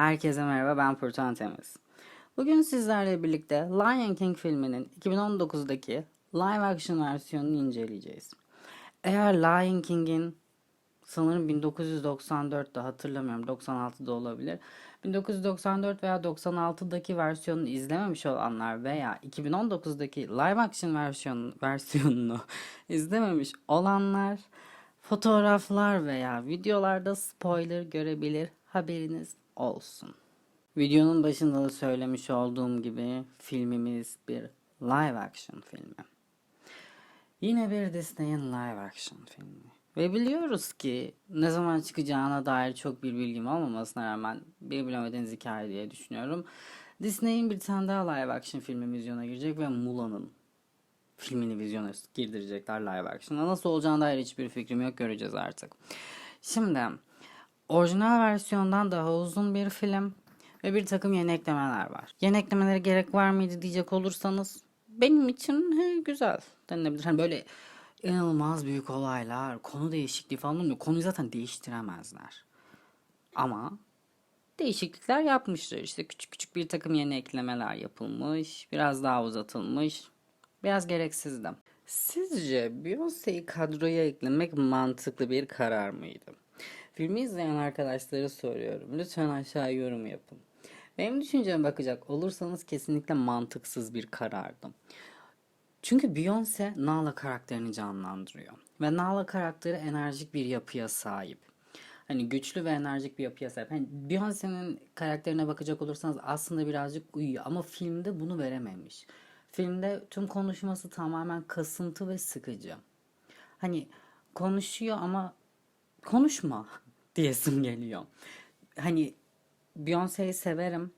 Herkese merhaba ben Furkan Temiz. Bugün sizlerle birlikte Lion King filminin 2019'daki live action versiyonunu inceleyeceğiz. Eğer Lion King'in sanırım 1994'te hatırlamıyorum 96'da olabilir. 1994 veya 96'daki versiyonunu izlememiş olanlar veya 2019'daki live action versiyon, versiyonunu izlememiş olanlar fotoğraflar veya videolarda spoiler görebilir haberiniz olsun. Videonun başında da söylemiş olduğum gibi filmimiz bir live action filmi. Yine bir Disney'in live action filmi. Ve biliyoruz ki ne zaman çıkacağına dair çok bir bilgim olmamasına rağmen bir bilemediğiniz hikaye diye düşünüyorum. Disney'in bir tane daha live action filmi vizyona girecek ve Mulan'ın filmini vizyona girdirecekler live action'a. Nasıl olacağına dair hiçbir fikrim yok göreceğiz artık. Şimdi orijinal versiyondan daha uzun bir film ve bir takım yeni eklemeler var. Yeni eklemelere gerek var mıydı diyecek olursanız benim için he, güzel denilebilir. Hani böyle inanılmaz büyük olaylar, konu değişikliği falan olmuyor. Konuyu zaten değiştiremezler. Ama değişiklikler yapmışlar. İşte küçük küçük bir takım yeni eklemeler yapılmış. Biraz daha uzatılmış. Biraz gereksizdi. Sizce Beyoncé'yi kadroya eklemek mantıklı bir karar mıydı? Filmi izleyen arkadaşlara soruyorum. Lütfen aşağı yorum yapın. Benim düşünceme bakacak olursanız kesinlikle mantıksız bir karardı. Çünkü Beyoncé Nala karakterini canlandırıyor. Ve Nala karakteri enerjik bir yapıya sahip. Hani güçlü ve enerjik bir yapıya sahip. Hani Beyoncé'nin karakterine bakacak olursanız aslında birazcık uyuyor ama filmde bunu verememiş. Filmde tüm konuşması tamamen kasıntı ve sıkıcı. Hani konuşuyor ama konuşma diyesim geliyor. Hani Beyoncé'yi severim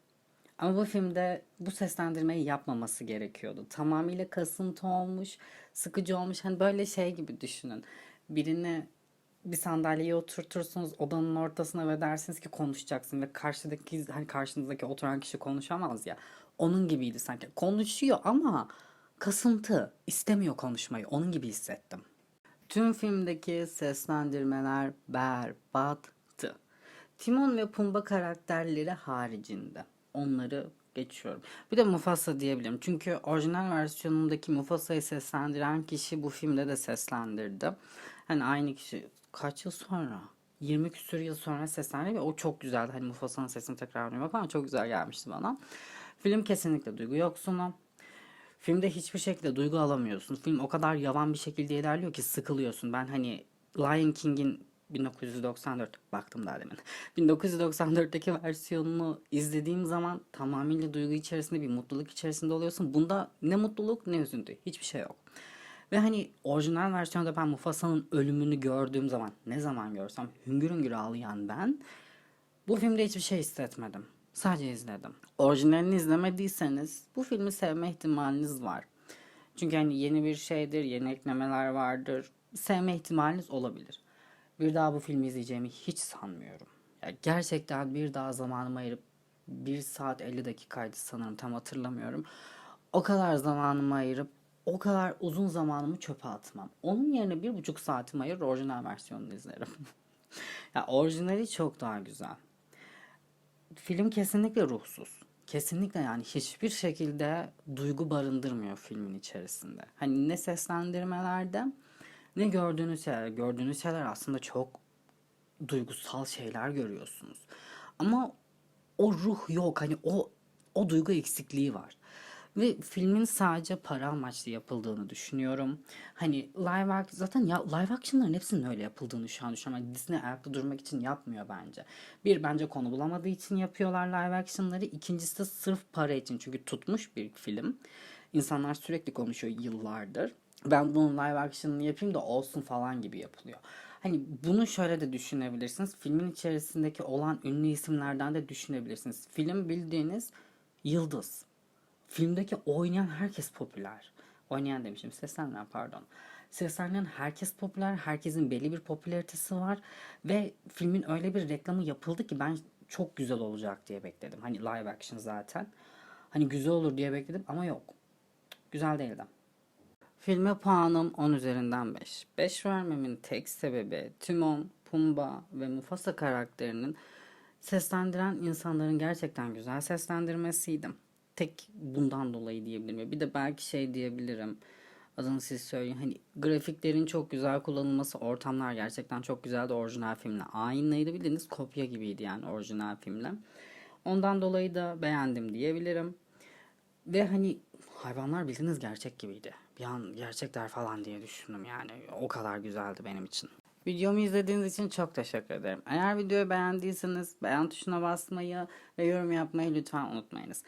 ama bu filmde bu seslendirmeyi yapmaması gerekiyordu. Tamamıyla kasıntı olmuş, sıkıcı olmuş. Hani böyle şey gibi düşünün. Birini bir sandalyeye oturtursunuz odanın ortasına ve dersiniz ki konuşacaksın ve karşıdaki hani karşınızdaki oturan kişi konuşamaz ya. Onun gibiydi sanki. Konuşuyor ama kasıntı istemiyor konuşmayı. Onun gibi hissettim. Tüm filmdeki seslendirmeler berbattı. Timon ve Pumba karakterleri haricinde. Onları geçiyorum. Bir de Mufasa diyebilirim. Çünkü orijinal versiyonundaki Mufasa'yı seslendiren kişi bu filmde de seslendirdi. Hani aynı kişi kaç yıl sonra? 20 küsur yıl sonra seslendi ve o çok güzeldi. Hani Mufasa'nın sesini tekrar ama çok güzel gelmişti bana. Film kesinlikle duygu yoksunu. Filmde hiçbir şekilde duygu alamıyorsun. Film o kadar yavan bir şekilde ilerliyor ki sıkılıyorsun. Ben hani Lion King'in 1994 baktım daha demin. 1994'teki versiyonunu izlediğim zaman tamamıyla duygu içerisinde bir mutluluk içerisinde oluyorsun. Bunda ne mutluluk ne üzüntü hiçbir şey yok. Ve hani orijinal versiyonda ben Mufasa'nın ölümünü gördüğüm zaman ne zaman görsem hüngür hüngür ağlayan ben bu filmde hiçbir şey hissetmedim. Sadece izledim. Orijinalini izlemediyseniz bu filmi sevme ihtimaliniz var. Çünkü hani yeni bir şeydir, yeni eklemeler vardır. Sevme ihtimaliniz olabilir. Bir daha bu filmi izleyeceğimi hiç sanmıyorum. Ya gerçekten bir daha zamanımı ayırıp 1 saat 50 dakikaydı sanırım tam hatırlamıyorum. O kadar zamanımı ayırıp o kadar uzun zamanımı çöpe atmam. Onun yerine bir buçuk saatimi ayırır orijinal versiyonunu izlerim. ya orijinali çok daha güzel. Film kesinlikle ruhsuz. Kesinlikle yani hiçbir şekilde duygu barındırmıyor filmin içerisinde. Hani ne seslendirmelerde ne gördüğünüz şeyler. Gördüğünüz şeyler aslında çok duygusal şeyler görüyorsunuz. Ama o ruh yok. Hani o o duygu eksikliği var. Ve filmin sadece para amaçlı yapıldığını düşünüyorum. Hani live action zaten ya live action'ların hepsinin öyle yapıldığını şu an düşünüyorum. Yani Disney ayakta durmak için yapmıyor bence. Bir bence konu bulamadığı için yapıyorlar live action'ları. İkincisi de sırf para için. Çünkü tutmuş bir film. İnsanlar sürekli konuşuyor yıllardır. Ben bunun live action'ını yapayım da olsun falan gibi yapılıyor. Hani bunu şöyle de düşünebilirsiniz. Filmin içerisindeki olan ünlü isimlerden de düşünebilirsiniz. Film bildiğiniz yıldız. Filmdeki oynayan herkes popüler. Oynayan demişim, seslenen pardon. Seslenen herkes popüler, herkesin belli bir popülaritesi var. Ve filmin öyle bir reklamı yapıldı ki ben çok güzel olacak diye bekledim. Hani live action zaten. Hani güzel olur diye bekledim ama yok. Güzel değildi. Filme puanım 10 üzerinden 5. 5 vermemin tek sebebi Timon, Pumba ve Mufasa karakterinin Seslendiren insanların gerçekten güzel seslendirmesiydi. Tek bundan dolayı diyebilirim. Bir de belki şey diyebilirim. Adını siz söyleyin. Hani grafiklerin çok güzel kullanılması, ortamlar gerçekten çok güzeldi. Orijinal filmle aynıydı. Bildiğiniz kopya gibiydi yani orijinal filmle. Ondan dolayı da beğendim diyebilirim. Ve hani hayvanlar bildiğiniz gerçek gibiydi. Bir an gerçekler falan diye düşündüm yani. O kadar güzeldi benim için. Videomu izlediğiniz için çok teşekkür ederim. Eğer videoyu beğendiyseniz beğen tuşuna basmayı ve yorum yapmayı lütfen unutmayınız.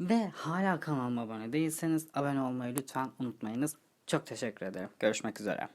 Ve hala kanalıma abone değilseniz abone olmayı lütfen unutmayınız. Çok teşekkür ederim. Görüşmek üzere.